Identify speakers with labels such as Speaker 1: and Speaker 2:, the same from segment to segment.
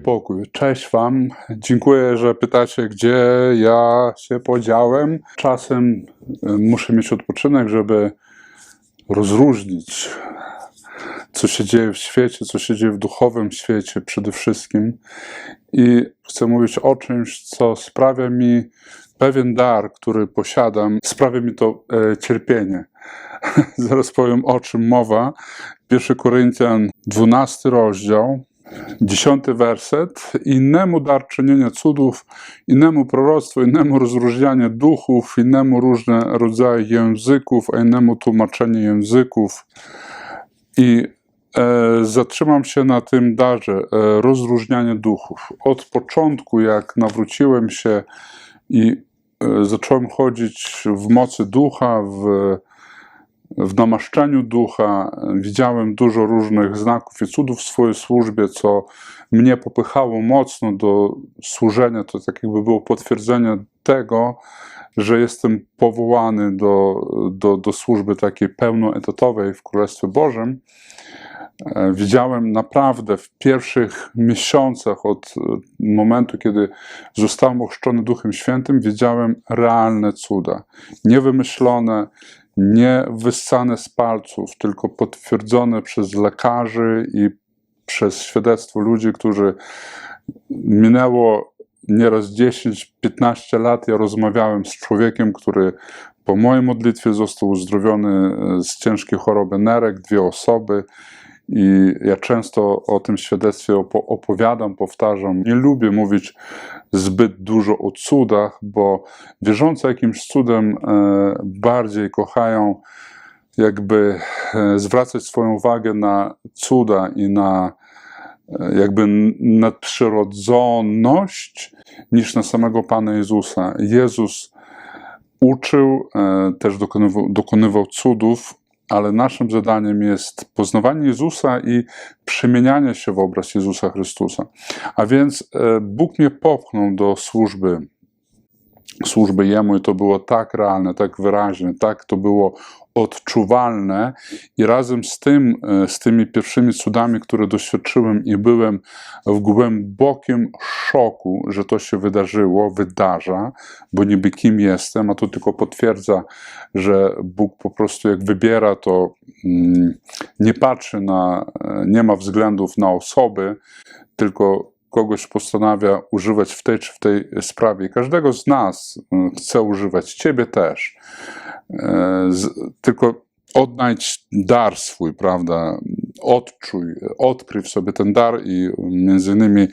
Speaker 1: pokój. Cześć Wam. Dziękuję, że pytacie, gdzie ja się podziałem. Czasem y, muszę mieć odpoczynek, żeby rozróżnić, co się dzieje w świecie, co się dzieje w duchowym świecie przede wszystkim. I chcę mówić o czymś, co sprawia mi pewien dar, który posiadam, sprawia mi to e, cierpienie. Zaraz powiem o czym mowa. 1 Koryntian 12 rozdział, dziesiąty werset. Innemu dar czynienia cudów, innemu proroctwo, innemu rozróżnianie duchów, innemu różne rodzaje języków, a innemu tłumaczenie języków. I e, zatrzymam się na tym darze e, rozróżniania duchów. Od początku, jak nawróciłem się i e, zacząłem chodzić w mocy ducha, w w namaszczeniu ducha widziałem dużo różnych znaków i cudów w swojej służbie, co mnie popychało mocno do służenia. To tak jakby było potwierdzenie tego, że jestem powołany do, do, do służby takiej pełnoetatowej w Królestwie Bożym. E, widziałem naprawdę w pierwszych miesiącach od momentu, kiedy zostałem ochrzczony Duchem Świętym, widziałem realne cuda. Niewymyślone, nie wyssane z palców, tylko potwierdzone przez lekarzy i przez świadectwo ludzi, którzy minęło nieraz 10-15 lat. Ja rozmawiałem z człowiekiem, który po mojej modlitwie został uzdrowiony z ciężkiej choroby nerek, dwie osoby. I ja często o tym świadectwie opowiadam, powtarzam. Nie lubię mówić zbyt dużo o cudach, bo wierzący jakimś cudem e, bardziej kochają jakby e, zwracać swoją uwagę na cuda i na e, jakby nadprzyrodzoność niż na samego Pana Jezusa. Jezus uczył, też dokonywał, dokonywał cudów, ale naszym zadaniem jest poznawanie Jezusa i przemienianie się w obraz Jezusa Chrystusa. A więc e, Bóg mnie popchnął do służby służby Jemu i to było tak realne, tak wyraźne, tak to było odczuwalne i razem z tym, e, z tymi pierwszymi cudami, które doświadczyłem i byłem w głębokim szoku, że to się wydarzyło, wydarza, bo niby kim jestem, a to tylko potwierdza, że Bóg po prostu jak wybiera, to mm, nie patrzy na, e, nie ma względów na osoby, tylko kogoś postanawia używać w tej czy w tej sprawie. Każdego z nas e, chce używać, ciebie też. E, tylko odnajdź dar swój, prawda? Odczuj, odkryj w sobie ten dar i między innymi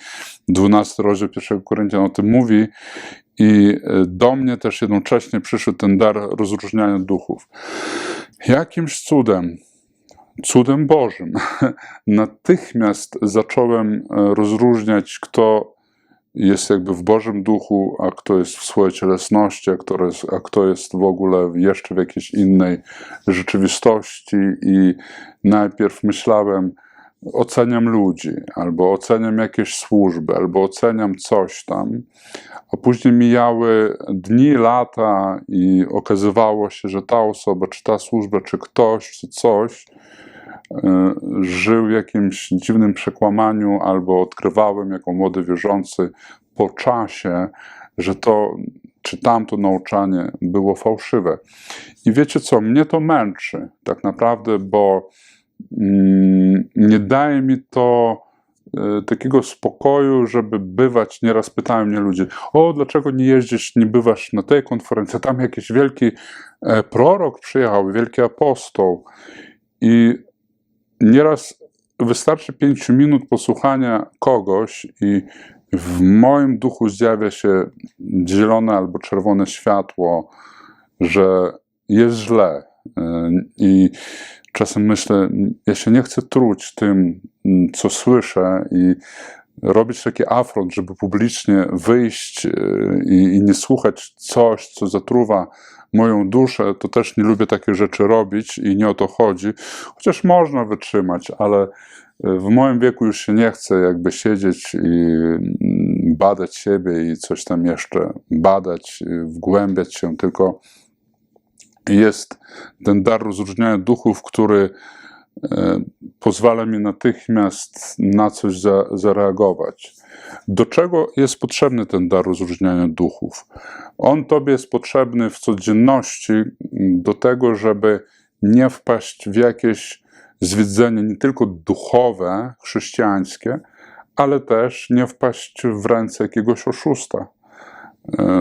Speaker 1: 12 rozdział 1 Koryntian o tym mówi i e, do mnie też jednocześnie przyszedł ten dar rozróżniania duchów. Jakimś cudem, cudem Bożym, natychmiast zacząłem rozróżniać, kto jest jakby w Bożym Duchu, a kto jest w swojej cielesności, a kto jest, a kto jest w ogóle jeszcze w jakiejś innej rzeczywistości. I najpierw myślałem, oceniam ludzi, albo oceniam jakieś służby, albo oceniam coś tam, a później mijały dni, lata i okazywało się, że ta osoba, czy ta służba, czy ktoś, czy coś żył w jakimś dziwnym przekłamaniu, albo odkrywałem jako młody wierzący po czasie, że to czy tamto nauczanie było fałszywe. I wiecie co, mnie to męczy tak naprawdę, bo mm, nie daje mi to e, takiego spokoju, żeby bywać. Nieraz pytają mnie ludzie: O, dlaczego nie jeździsz, nie bywasz na tej konferencji? Tam jakiś wielki e, prorok przyjechał, wielki apostoł. I Nieraz wystarczy pięciu minut posłuchania kogoś i w moim duchu zjawia się zielone albo czerwone światło, że jest źle. I czasem myślę, ja się nie chcę truć tym, co słyszę i robić taki afront, żeby publicznie wyjść e, i, i nie słuchać coś, co zatruwa moją duszę, to też nie lubię takie rzeczy robić i nie o to chodzi. Chociaż można wytrzymać, ale e, w moim wieku już się nie chce jakby siedzieć i mm, badać siebie i coś tam jeszcze badać, wgłębiać się, tylko jest ten dar rozróżniania duchów, który e, pozwala mi natychmiast na coś za, zareagować. Do czego jest potrzebny ten dar rozróżniania duchów? On tobie jest potrzebny w codzienności do tego, żeby nie wpaść w jakieś zwiedzenie nie tylko duchowe, chrześcijańskie, ale też nie wpaść w ręce jakiegoś oszusta, e,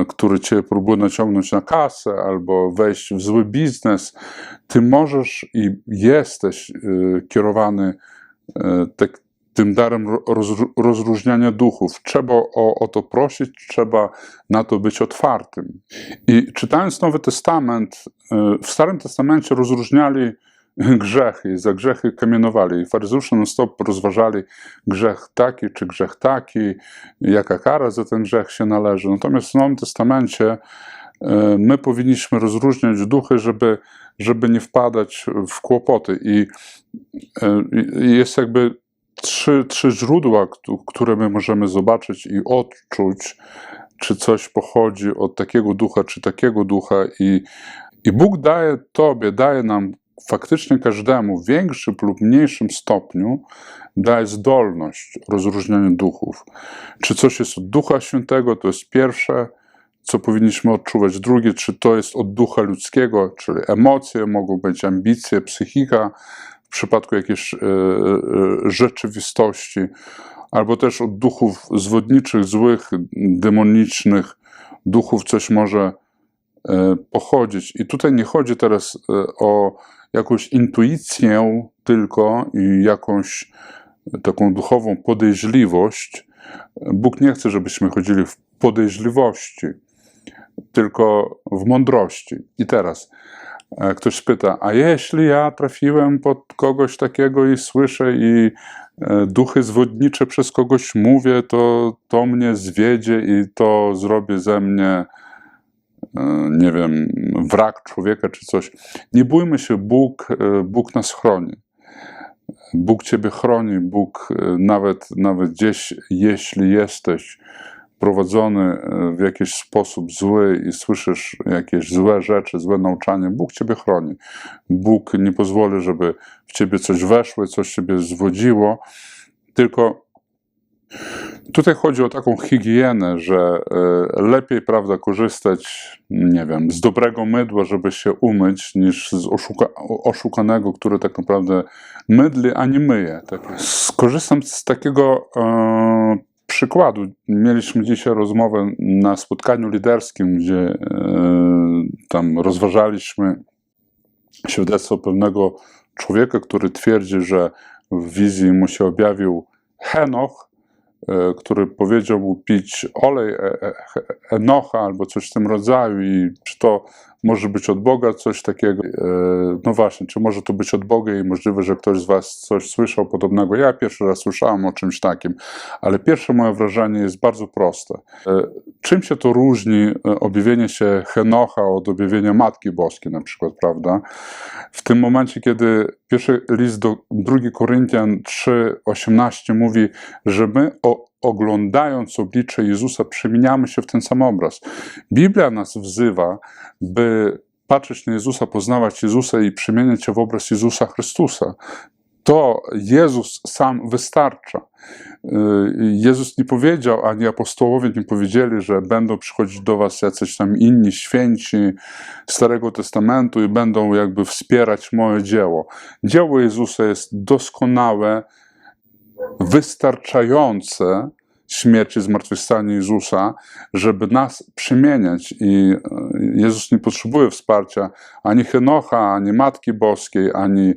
Speaker 1: który cię próbuje naciągnąć na kasę albo wejść w zły biznes. Ty możesz i jesteś e, kierowany e, tym darem roz, rozróżniania duchów. Trzeba o, o to prosić, trzeba na to być otwartym. I czytając Nowy Testament, w Starym Testamencie rozróżniali grzechy i za grzechy kamienowali. I faryzeusze non stop rozważali grzech taki czy grzech taki, jaka kara za ten grzech się należy. Natomiast w Nowym Testamencie e, my powinniśmy rozróżniać duchy, żeby, żeby nie wpadać w kłopoty. I e, jest jakby trzy, trzy źródła, które my możemy zobaczyć i odczuć, czy coś pochodzi od takiego ducha, czy takiego ducha. I, i Bóg daje Tobie, daje nam faktycznie każdemu w większym lub mniejszym stopniu daje zdolność rozróżniania duchów. Czy coś jest od Ducha Świętego, to jest pierwsze, co powinniśmy odczuwać. Drugie, czy to jest od ducha ludzkiego, czyli emocje, mogą być ambicje, psychika, w przypadku jakiejś e, e, rzeczywistości, albo też od duchów zwodniczych, złych, demonicznych duchów coś może e, pochodzić. I tutaj nie chodzi teraz o jakąś intuicję tylko i jakąś taką duchową podejrzliwość. Bóg nie chce, żebyśmy chodzili w podejrzliwości, tylko w mądrości. I teraz e, ktoś pyta, a jeśli ja trafiłem pod kogoś takiego i słyszę i e, duchy zwodnicze przez kogoś mówię, to to mnie zwiedzie i to zrobi ze mnie E, nie wiem, wrak człowieka czy coś. Nie bójmy się, Bóg, e, Bóg nas chroni. Bóg Ciebie chroni, Bóg e, nawet, nawet gdzieś, jeśli jesteś prowadzony w jakiś sposób zły i słyszysz jakieś złe rzeczy, złe nauczanie, Bóg Ciebie chroni. Bóg nie pozwoli, żeby w Ciebie coś weszło, coś Ciebie zwodziło, tylko Tutaj chodzi o taką higienę, że e, lepiej, prawda, korzystać, nie wiem, z dobrego mydła, żeby się umyć, niż z oszuka oszukanego, który tak naprawdę mydli, a nie myje. Tak. Skorzystam z takiego e, przykładu. Mieliśmy dzisiaj rozmowę na spotkaniu liderskim, gdzie e, tam rozważaliśmy świadectwo pewnego człowieka, który twierdzi, że w wizji mu się objawił Henoch, który powiedział mu pić olej e, e, Enocha albo coś w tym rodzaju i czy to może być od Boga coś takiego. No właśnie, czy może to być od Boga i możliwe, że ktoś z Was coś słyszał podobnego. Ja pierwszy raz słyszałem o czymś takim, ale pierwsze moje wrażenie jest bardzo proste. Czym się to różni objawienie się Henocha od objawienia Matki Boskiej na przykład, prawda? W tym momencie, kiedy pierwszy list do 2 Koryntian 3:18 mówi, że my o, oglądając oblicze Jezusa przemieniamy się w ten sam obraz. Biblia nas wzywa, by patrzeć na Jezusa, poznawać Jezusa i przemieniać się w obraz Jezusa Chrystusa to Jezus sam wystarcza. Y, Jezus nie powiedział, ani apostołowie nie powiedzieli, że będą przychodzić do was jacyś tam inni święci Starego Testamentu i będą jakby wspierać moje dzieło. Dzieło Jezusa jest doskonałe, wystarczające, śmierci, zmartwychwstania Jezusa, żeby nas przemieniać. I y, Jezus nie potrzebuje wsparcia ani Henocha, ani Matki Boskiej, ani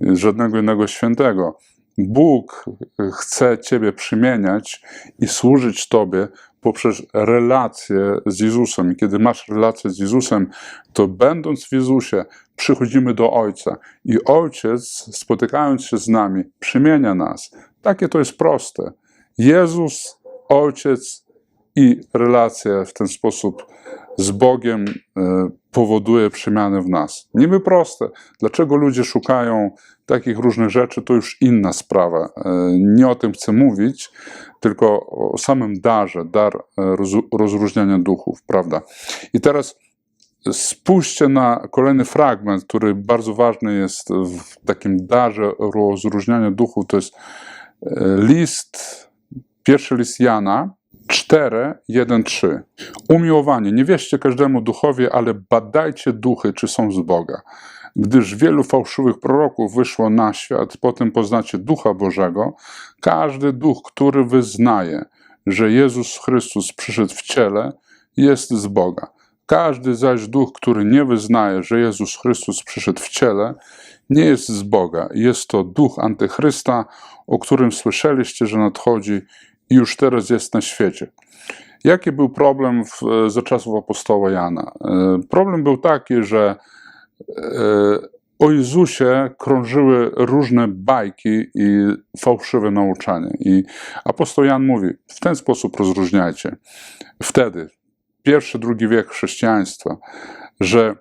Speaker 1: żadnego innego świętego. Bóg chce Ciebie przymieniać i służyć Tobie poprzez relację z Jezusem. I kiedy masz relację z Jezusem, to będąc w Jezusie, przychodzimy do Ojca. I Ojciec, spotykając się z nami, przymienia nas. Takie to jest proste. Jezus, Ojciec i relacja w ten sposób z Bogiem e, powoduje przemiany w nas. Niby proste. Dlaczego ludzie szukają takich różnych rzeczy, to już inna sprawa. E, nie o tym chcę mówić, tylko o samym darze, dar e, rozróżniania duchów, prawda? I teraz spójrzcie na kolejny fragment, który bardzo ważny jest w takim darze rozróżniania duchów. To jest list, pierwszy list Jana 4, 1, 3. Umiłowanie. Nie wierzcie każdemu duchowi, ale badajcie duchy, czy są z Boga. Gdyż wielu fałszywych proroków wyszło na świat, potem poznacie Ducha Bożego. Każdy duch, który wyznaje, że Jezus Chrystus przyszedł w ciele, jest z Boga. Każdy zaś duch, który nie wyznaje, że Jezus Chrystus przyszedł w ciele, nie jest z Boga. Jest to duch antychrysta, o którym słyszeliście, że nadchodzi już teraz jest na świecie. Jaki był problem w, za czasów apostoła Jana? E, Problem był taki, że e, o Jezusie krążyły różne bajki i fałszywe nauczanie. I apostoł Jan mówi, w ten sposób rozróżniajcie. Wtedy, pierwszy, drugi wiek chrześcijaństwa, że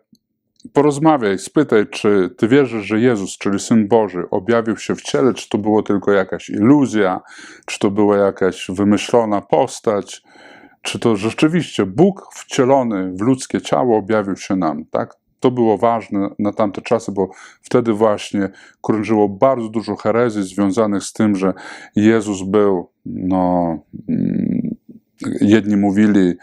Speaker 1: porozmawiaj, spytaj, czy ty wierzysz, że Jezus, czyli Syn Boży, objawił się w ciele, czy to było tylko jakaś iluzja, czy to była jakaś wymyślona postać, czy to rzeczywiście Bóg wcielony w ludzkie ciało objawił się nam, tak? To było ważne na tamte czasy, bo wtedy właśnie krążyło bardzo dużo herezji związanych z tym, że Jezus był, no, mm, jedni mówili,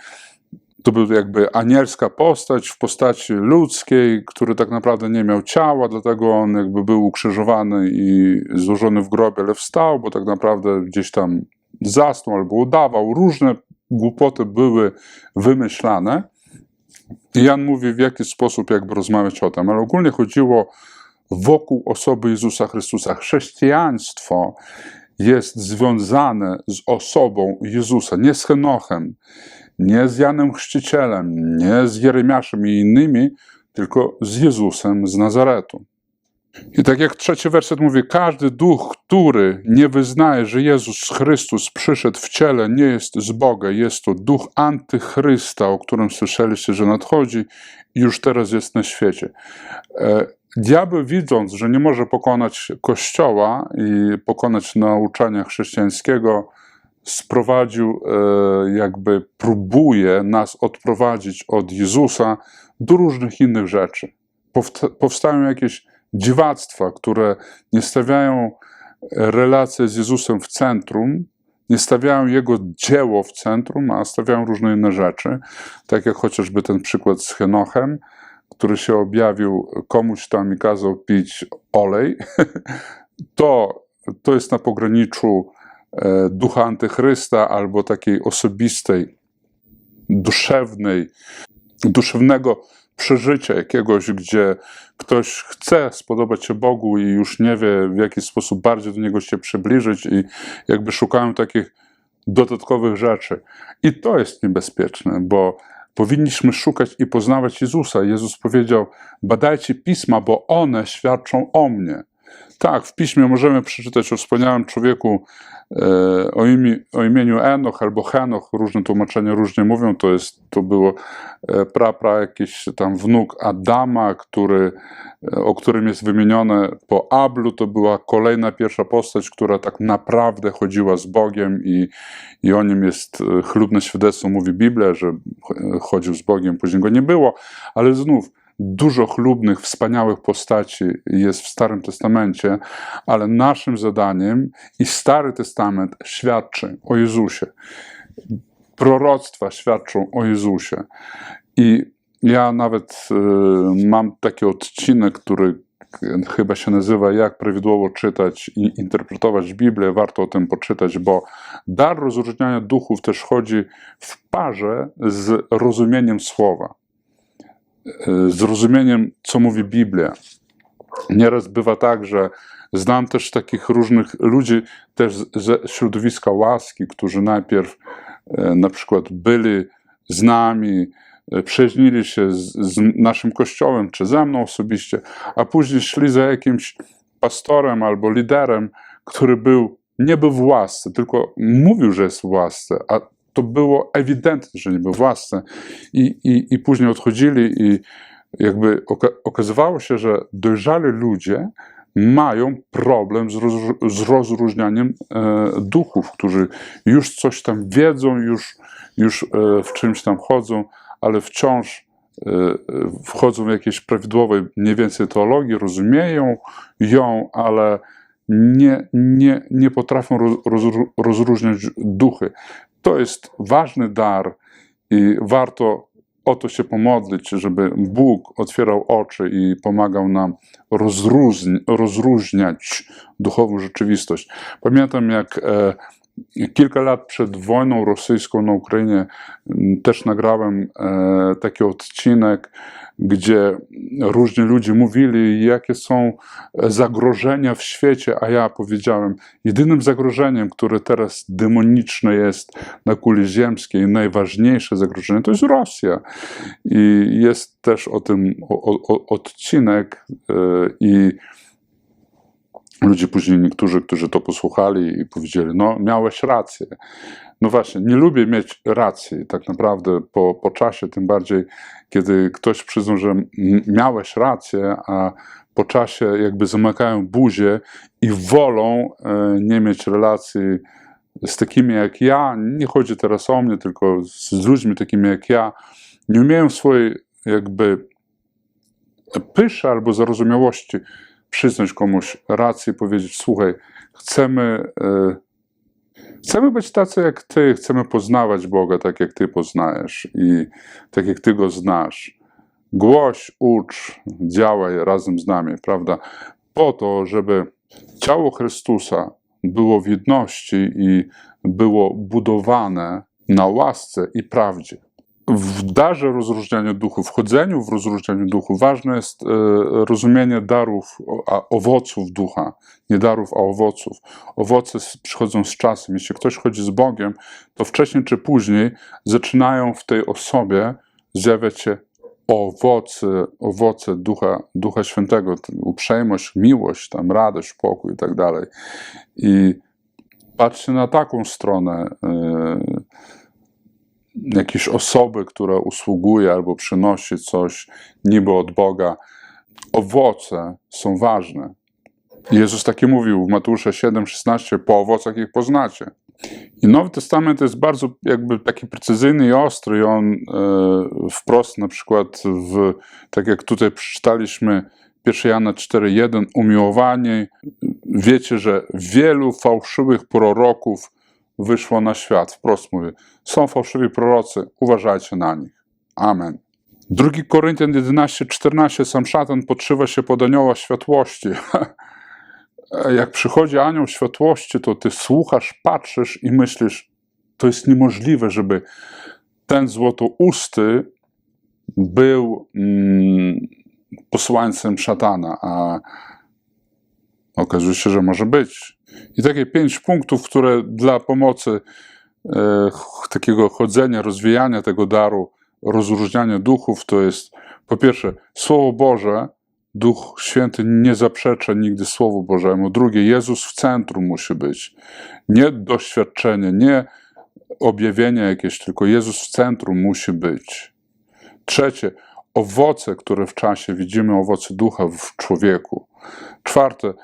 Speaker 1: to był jakby anielska postać w postaci ludzkiej, który tak naprawdę nie miał ciała, dlatego on jakby był ukrzyżowany i złożony w grobie, ale wstał, bo tak naprawdę gdzieś tam zasnął albo udawał. Różne głupoty były wymyślane. I Jan mówi, w jaki sposób jakby rozmawiać o tym, ale ogólnie chodziło wokół osoby Jezusa Chrystusa. Chrześcijaństwo jest związane z osobą Jezusa, nie z Henochem, nie z Janem Chrzcicielem, nie z Jeremiaszem i innymi, tylko z Jezusem z Nazaretu. I tak jak trzeci werset mówi, każdy duch, który nie wyznaje, że Jezus Chrystus przyszedł w ciele, nie jest z Boga. Jest to duch antychrysta, o którym słyszeliście, że nadchodzi i już teraz jest na świecie. E, Diabeł widząc, że nie może pokonać Kościoła i pokonać nauczania chrześcijańskiego, sprowadził, e, jakby próbuje nas odprowadzić od Jezusa do różnych innych rzeczy. Powsta- Powstają jakieś dziwactwa, które nie stawiają relacje z Jezusem w centrum, nie stawiają Jego dzieło w centrum, a stawiają różne inne rzeczy, tak jak chociażby ten przykład z Henochem, który się objawił komuś tam i kazał pić olej, to, to jest na pograniczu e, ducha antychrysta albo takiej osobistej, duszewnej, duszewnego przeżycia jakiegoś, gdzie ktoś chce spodobać się Bogu i już nie wie, w jaki sposób bardziej do Niego się przybliżyć i jakby szukają takich dodatkowych rzeczy. I to jest niebezpieczne, bo powinniśmy szukać i poznawać Jezusa. Jezus powiedział: Badajcie pisma, bo one świadczą o mnie. Tak, w piśmie możemy przeczytać o wspaniałym człowieku e, o, imię, o imieniu Enoch albo Henoch, różne tłumaczenia różnie mówią, to, jest, to było e, pra, pra jakiś tam wnuk Adama, który, e, o którym jest wymienione. Po Ablu, to była kolejna pierwsza postać, która tak naprawdę chodziła z Bogiem i, i o nim jest chlubne świadectwo, mówi Biblia, że chodził z Bogiem, później go nie było, ale znów dużo chlubnych, wspaniałych postaci jest w Starym Testamencie, ale naszym zadaniem i Stary Testament świadczy o Jezusie. Proroctwa świadczą o Jezusie. I ja nawet y, mam taki odcinek, który chyba się nazywa Jak prawidłowo czytać i interpretować Biblię. Warto o tym poczytać, bo dar rozróżniania duchów też chodzi w parze z rozumieniem słowa zrozumieniem, co mówi Biblia. Nieraz bywa tak, że znam też takich różnych ludzi też ze środowiska łaski, którzy najpierw e, na przykład byli z nami, e, przyjaźnili się z, z naszym kościołem, czy ze mną osobiście, a później szli za jakimś pastorem albo liderem, który był nie był w łasce, tylko mówił, że jest w łasce, a to było ewidentne, że nie był w łasce. I, i, i później odchodzili i jakby oka okazywało się, że dojrzali ludzie mają problem z, roz z rozróżnianiem e, duchów, którzy już coś tam wiedzą, już, już e, w czymś tam chodzą, ale wciąż y, wchodzą w jakieś prawidłowe mniej więcej teologii, rozumieją ją, ale nie, nie, nie potrafią roz, roz, rozróżniać duchy. To jest ważny dar i warto o to się pomodlić, żeby Bóg otwierał oczy i pomagał nam rozróżni, rozróżniać duchową rzeczywistość. Pamiętam, jak e, kilka lat przed wojną rosyjską na Ukrainie też nagrałem e, taki odcinek, gdzie różni ludzie mówili, jakie są zagrożenia w świecie, a ja powiedziałem, jedynym zagrożeniem, które teraz demoniczne jest na kuli ziemskiej, najważniejsze zagrożenie, to jest Rosja. I jest też o tym o, o, odcinek e, i ludzie później, niektórzy, którzy to posłuchali i powiedzieli, no miałeś rację. No właśnie, nie lubię mieć racji tak naprawdę po, po czasie, tym bardziej kiedy ktoś przyznał, że miałeś rację, a po czasie jakby zamykają buzię i wolą e, nie mieć relacji z takimi jak ja. Nie chodzi teraz o mnie, tylko z ludźmi takimi jak ja. Nie umieją swojej jakby pyszy albo zarozumiałości przyznać komuś rację powiedzieć: Słuchaj, chcemy, e, chcemy być tacy jak Ty, chcemy poznawać Boga tak jak Ty poznajesz i tak jak Ty go znasz. Głoś, ucz, działaj razem z nami, prawda? Po to, żeby ciało Chrystusa było w jedności i było budowane na łasce i prawdzie w darze rozróżniania duchów, w chodzeniu w rozróżnianiu duchów, ważne jest e, rozumienie darów, a owoców ducha. Nie darów, a owoców. Owoce przychodzą z czasem. Jeśli ktoś chodzi z Bogiem, to wcześniej czy później zaczynają w tej osobie zjawiać się owoce, owoce ducha, ducha Świętego, uprzejmość, miłość, tam radość, pokój i tak dalej. I patrzcie na taką stronę. e, jakiejś osoby, która usługuje albo przynosi coś niby od Boga, owoce są ważne. Jezus takie mówił w Mateusza 7,16, po owocach ich poznacie. I Nowy Testament jest bardzo jakby taki precyzyjny i ostry i on e, wprost na przykład w, tak jak tutaj przeczytaliśmy 1 Jana 4,1 umiłowani, wiecie, że wielu fałszywych proroków wyszło na świat. Wprost mówię, są fałszywi prorocy, uważajcie na nich. Amen. 2 Koryntian 11:14 sam szatan podszywa się pod anioła światłości. Jak przychodzi anioł światłości, to ty słuchasz, patrzysz i myślisz, to jest niemożliwe, żeby ten złotousty był mm, posłańcem szatana, a okazuje się, że może być. I takie pięć punktów, które dla pomocy e, takiego chodzenia, rozwijania tego daru, rozróżniania duchów, to jest po pierwsze Słowo Boże, Duch Święty nie zaprzecza nigdy Słowu Bożemu. Drugie, Jezus w centrum musi być. Nie doświadczenie, nie objawienie jakieś, tylko Jezus w centrum musi być. Trzecie, owoce, które w czasie widzimy, owoce ducha w człowieku. Czwarte,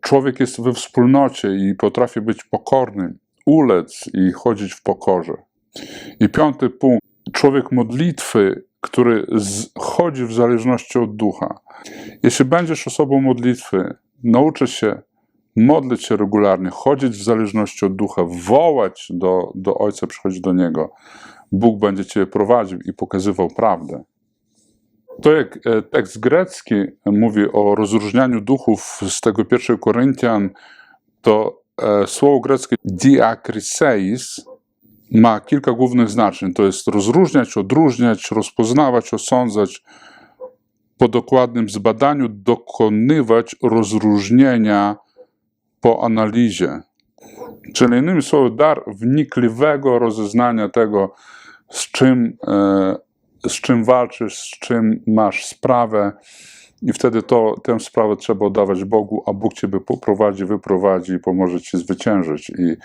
Speaker 1: człowiek jest we wspólnocie i potrafi być pokorny, ulec i chodzić w pokorze. I piąty punkt, człowiek modlitwy, który chodzi w zależności od ducha. Jeśli będziesz osobą modlitwy, nauczysz się modlić się regularnie, chodzić w zależności od ducha, wołać do, do Ojca, przychodzić do Niego, Bóg będzie Cię prowadził i pokazywał prawdę. To jak e, tekst grecki mówi o rozróżnianiu duchów z tego 1 Koryntian, to e, słowo greckie diakriseis ma kilka głównych znaczeń. To jest rozróżniać, odróżniać, rozpoznawać, osądzać, po dokładnym zbadaniu dokonywać rozróżnienia po analizie. Czyli innymi słowy, dar wnikliwego rozeznania tego, z czym, e, z czym walczysz, z czym masz sprawę, i wtedy to, tę sprawę trzeba oddawać Bogu, a Bóg Ciebie poprowadzi, wyprowadzi i pomoże Ci zwyciężyć. I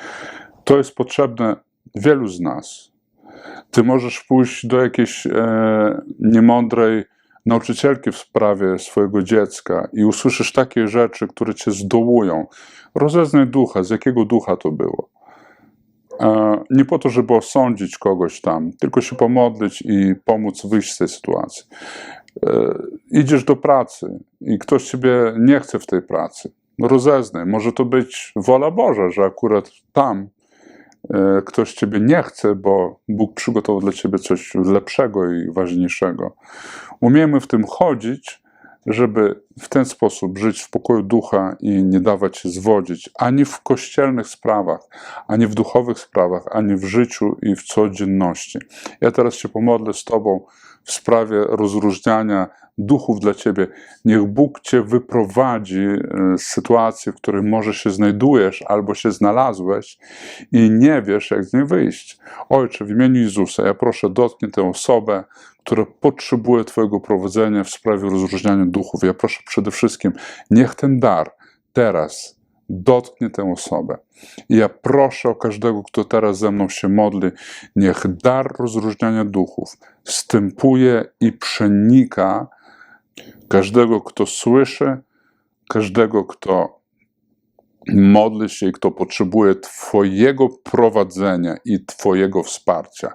Speaker 1: to jest potrzebne wielu z nas. Ty możesz pójść do jakiejś e, niemądrej nauczycielki w sprawie swojego dziecka i usłyszysz takie rzeczy, które cię zdołują. Rozeznaj ducha, z jakiego ducha to było. E, Nie po to, żeby osądzić kogoś tam, tylko się pomodlić i pomóc wyjść z tej sytuacji. E, Idziesz do pracy i ktoś ciebie nie chce w tej pracy. Rozeznaj. Może to być wola Boża, że akurat tam e, ktoś ciebie nie chce, bo Bóg przygotował dla ciebie coś lepszego i ważniejszego. Umiemy w tym chodzić, żeby w ten sposób żyć w pokoju ducha i nie dawać się zwodzić ani w kościelnych sprawach, ani w duchowych sprawach, ani w życiu i w codzienności. Ja teraz się pomodlę z Tobą w sprawie rozróżniania duchów dla Ciebie. Niech Bóg Cię wyprowadzi e, z sytuacji, w której może się znajdujesz albo się znalazłeś i nie wiesz, jak z niej wyjść. Ojcze, w imieniu Jezusa, ja proszę, dotknij tę osobę, która potrzebuje Twojego prowadzenia w sprawie rozróżniania duchów. Ja proszę przede wszystkim, niech ten dar teraz dotknie tę osobę. I ja proszę o każdego, kto teraz ze mną się modli, niech dar rozróżniania duchów wstępuje i przenika każdego, kto słyszy, każdego, kto modli się i kto potrzebuje Twojego prowadzenia i Twojego wsparcia.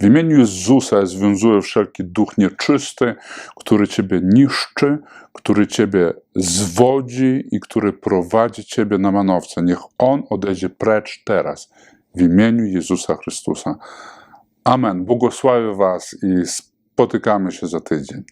Speaker 1: W imieniu Jezusa związuję wszelki duch nieczysty, który Ciebie niszczy, który Ciebie zwodzi i który prowadzi Ciebie na manowce. Niech On odejdzie precz teraz. W imieniu Jezusa Chrystusa. Amen. Błogosławię Was i spotykamy się za tydzień.